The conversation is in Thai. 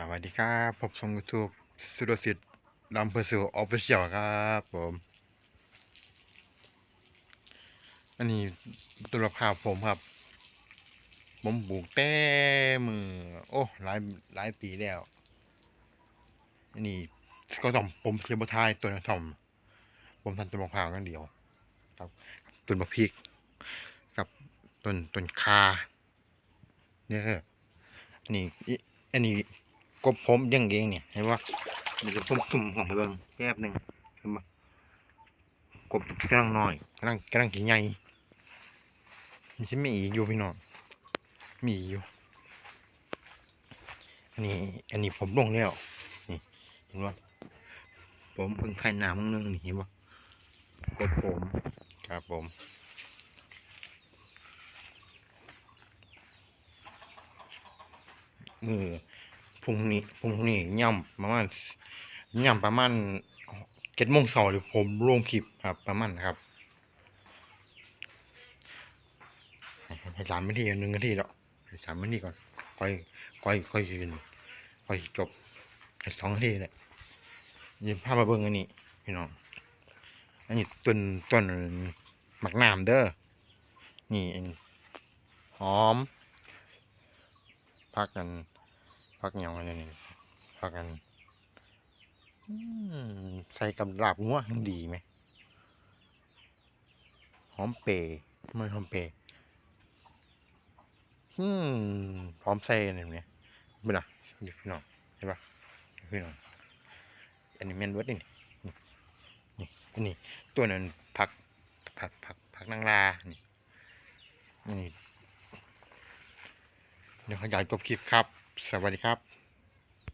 สวัสดีครับผมชมยูทูบสุดสิทธิ์ลำเพอร์ซูออฟฟิเชียลครับผมอันนี้ตุลภาพผมครับ ผมปลูกแต่มือ โอ้หลายหลายปีแล้ว อันนี้ก็ต้องผมเทียบทายตัวนะทอมผมทำต้นมะพร้าวกันเดียว ครับต้นมะพริกกับต้นต้นคาเนี่ยครับอันนี้อันนี้ กบผมยังเองเนี่ยเห็นว่ามันจะผมสุ่มของไปเบิ่งแป๊บหนึ่งเห็นปะกบกำลังน้อยกำลังกำลังกินใหญ่มันจะมีอีกอยู่พี่น้องมีอีกอยู่อันนี้อันนี้ผมลงแล้วนี่เห็นปะผมเพิ่งภายหน้ามึงนึงนี่เห็นปะกบผมครับผมมือ พรุ่งนี้พรุ่งนี้ย่ำประมาณย่ำประมาณเจ็ดโมงสาร์หรือผมลงคลิปครับประมาณครับให้สามนาทีหนึ่งนาทีแล้วให้สามนาทีก่อนค่อยค่อยค่อยยืนค่อยจบให้สองนาทีเลยยินพามาเบิ่งอันนี้พี่น้องอันนี้ต้นต้นหมักน้ำเด้อนี่อันหอมพักกัน พักเหนียวกันนี่พักกันอืมใส่กับลาบงัวยังดีไหมหอมเปรย์ไม่หอมเปรย์อืมพร้อมใส่อันนี้เนี่ยเป็นอะนี่พี่น้องเห็นปะพี่น้องอันนี้แมนวิร์ดนี่นี่อันนี้ตัวนั้นผักผักผักผักนางลานี่นี่เดี๋ยวขยายจบคลิปครับ สวัสดีครับ